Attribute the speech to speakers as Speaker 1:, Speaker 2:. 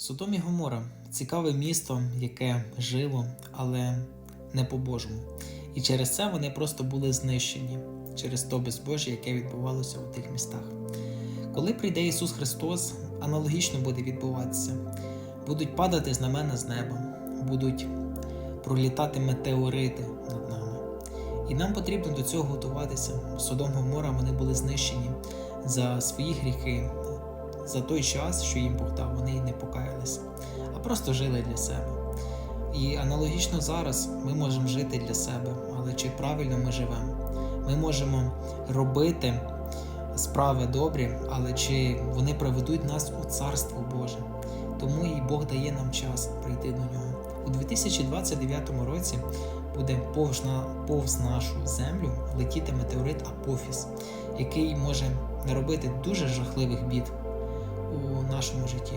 Speaker 1: Содом і Гомора цікаве місто, яке жило, але не по-божому. І через це вони просто були знищені через то безбожжя, яке відбувалося у тих містах. Коли прийде Ісус Христос, аналогічно буде відбуватися. Будуть падати знамена з неба, будуть пролітати метеорити над нами. І нам потрібно до цього готуватися. Содом Гомора вони були знищені за свої гріхи, за той час, що їм Бог дав, вони не покаялися, а просто жили для себе. І аналогічно зараз ми можемо жити для себе, але чи правильно ми живемо? Ми можемо робити справи добрі, але чи вони приведуть нас у Царство Боже? Тому і Бог дає нам час прийти до нього. У 2029 році буде повз, на, повз нашу землю летіти метеорит Апофіс, який може наробити дуже жахливих бід у нашому житті.